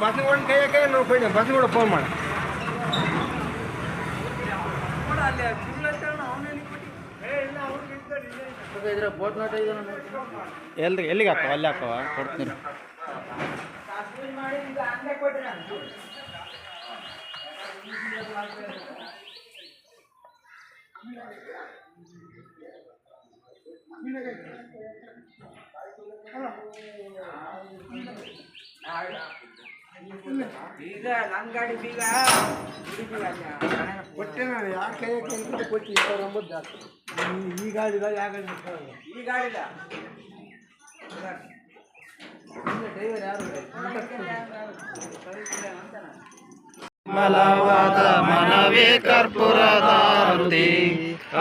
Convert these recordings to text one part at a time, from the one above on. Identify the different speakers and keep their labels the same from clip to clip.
Speaker 1: Bus ಕೂಡ ಕೈ ಕೈ ನೋಡ್ಕೊಂಡು ಬಸ್ ಕೂಡ ಫೋನ್ ಮಾಡಿ ಎಲ್ರಿ ಎಲ್ಲಿಗೆ ಹಾಕವ ಅಲ್ಲಿ ಹಾಕವ ಕೊಡ್ತೀನಿ.
Speaker 2: ಬೀಗ ನನ್ನ ಗಾಡಿ ಬೀಗ.
Speaker 1: ಕೊಟ್ಟೆ ನಾನು ಯಾರ ಕೈ ಕೈ ಕೊಟ್ಟು ಇಪ್ಪತ್ತು ಒಂಬತ್ತು ಜಾಸ್ತಿ ಈ ಗಾಡಿ ಗಾಡಿ ಗಾಡಿ
Speaker 2: ಈ ಗಾಡಿದ
Speaker 3: ಮಲವಾದ ಮನವೇ ಕರ್ಪೂರದಾರುತಿ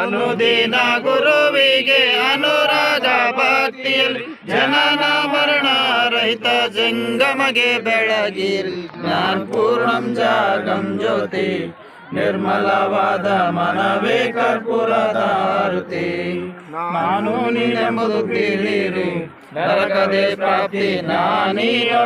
Speaker 3: ಅನುದಿನ ಗುರುವಿಗೆ ಅನುರಾಗ ಭಕ್ತಿಯಲ್ಲಿ ಜನನ ಮರಣ ರಹಿತ ಜಂಗಮಗೆ ಬೆಳಗಿರಿ. ಜ್ಞಾನ ಪೂರ್ಣಂ ಜಾಗಂ ಜ್ಯೋತಿ. ನಿರ್ಮಲವಾದ ಮನವೇ ಕರ್ಪೂರದಾರುತಿ ನಾನು ನೀನೆಂಬುದು ತಿಳಿರಿ. ನರಕದೇ ಪ್ರಾಪ್ತಿ ನಾನೀರೊಳನಾಡಿರು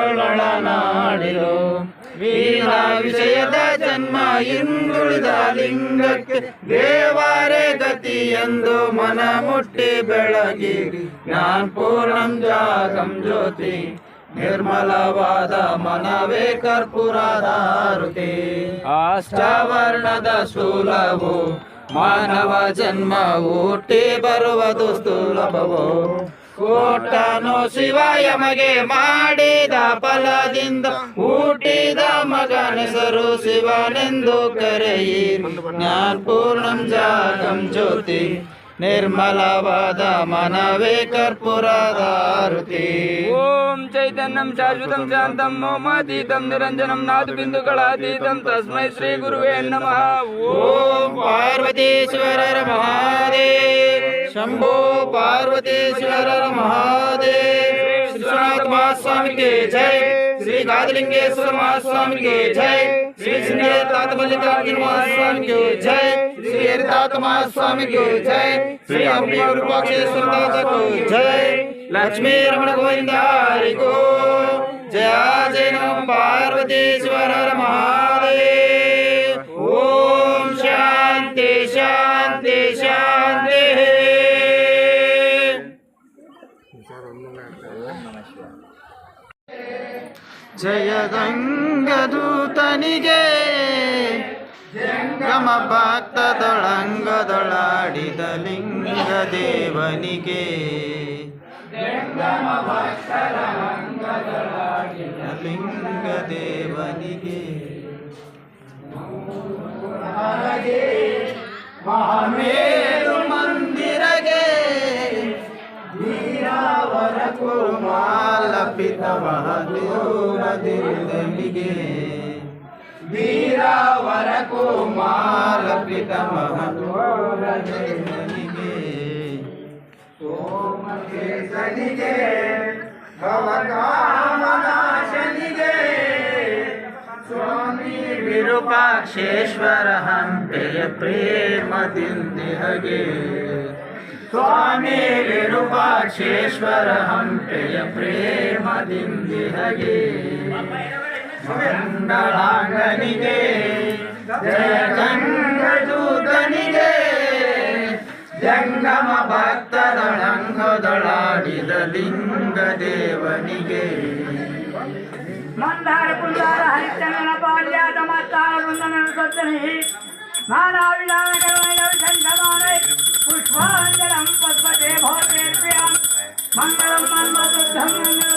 Speaker 3: ವೀರ ವಿಷಯದ ಜನ್ಮ ಹಿಂದುಳಿದ ಲಿಂಗಕ್ಕೆ ದೇವಾರೇ ಗತಿ ಎಂದು ಮನ ಮುಟ್ಟಿ ಬೆಳಗಿರಿ ಜ್ಞಾನ ಪೂರ್ಣಂ ಜಾಗಂ ಜ್ಯೋತಿ, ನಿರ್ಮಲವಾದ ಮನವೇ ಕರ್ಪೂರದಾರುತಿ ಅಷ್ಟವರ್ಣದ ಸ್ಥೂಲವು ಮಾನವ ಜನ್ಮ ಊಟಿ ಬರುವುದು ಸ್ಥೂಲಭವು ಕೋಟನು ಶಿವಯಮಗೆ ಮಾಡಿದ ಫಲದಿಂದ ಹುಟ್ಟಿದ ಮಗನೆಸರು ಶಿವನೆಂದು ಕರೆಯಿರಿ ಜ್ಞಾನ ಪೂರ್ಣಂ ಜಾಗಂ ಜ್ಯೋತಿ. నిర్మలవాద మనవే కర్పూరదారుతి
Speaker 2: ఓం చైతన్యం శాశ్వతం శాంతం మోమాతీతం నిరంజనం నాదు బిందుకళాతీతం తస్మై శ్రీ గురువే నమ
Speaker 3: ఓం పార్వతీశ్వర మహాదేవ్ శంభో పార్వతీశ్వర మహాదేవ్ విశ్వనాథ మహాస్వామికి జై श्री राजलिंगेश्वर महास्वामी के जय। श्री श्रीतात्म मल्लिकार्जुन महास्वामी के जय। श्री हरिदात महास्वामी के जय। श्री अम्बी रूपाक्षेश्वर दादा को जय। लक्ष्मी रमण गोविंदारी को जय। जय नम पार्वतीश्वर महादेव ओम शांति शांति ಜಯದಂಗದೂತನಿಗೆ ಗಮ ಭಕ್ತದೊಳಂಗದೊಳಾಡಿದ ಲಿಂಗ ದೇವನಿಗೆ ಲಿಂಗ ದೇವನಿಗೆ ಮಹಾಮೇರು पितमहदिर्दमिगे वीरावर कुमार पितमहदोरदिर्दमिगे सोमकेशनिगे भवकामनाशनिगे स्वामी विरूपाक्षेश्वर हम प्रिय प्रेम दिल दिहगे ವಿರೂಪಾಕ್ಷೇಶ್ವರ ಹಂಪೆಯ ಪ್ರೇಮದಿಂದಿಹಗೆ ಮಂಗಳಾಂಗನಿಗೆ ಜಯ ಗಂಗದೂತನಿಗೆ ಜಂಗಮ ಭಕ್ತದಳಂಗದಳಾಡಿದ ಲಿಂಗ ದೇವನಿಗೆ
Speaker 4: ಮಂದಾರ ಕುಂದಾರ ಹರಿಚಂದನ ಪಾರ್ಯಾತ ಮತ್ತಾಳ ವೃಂದನ ಸತ್ತನಿ
Speaker 3: पुष्पाञ्जलम् मंगल भवतेभ्याम् मङ्गलम् मन्मदुद्धम्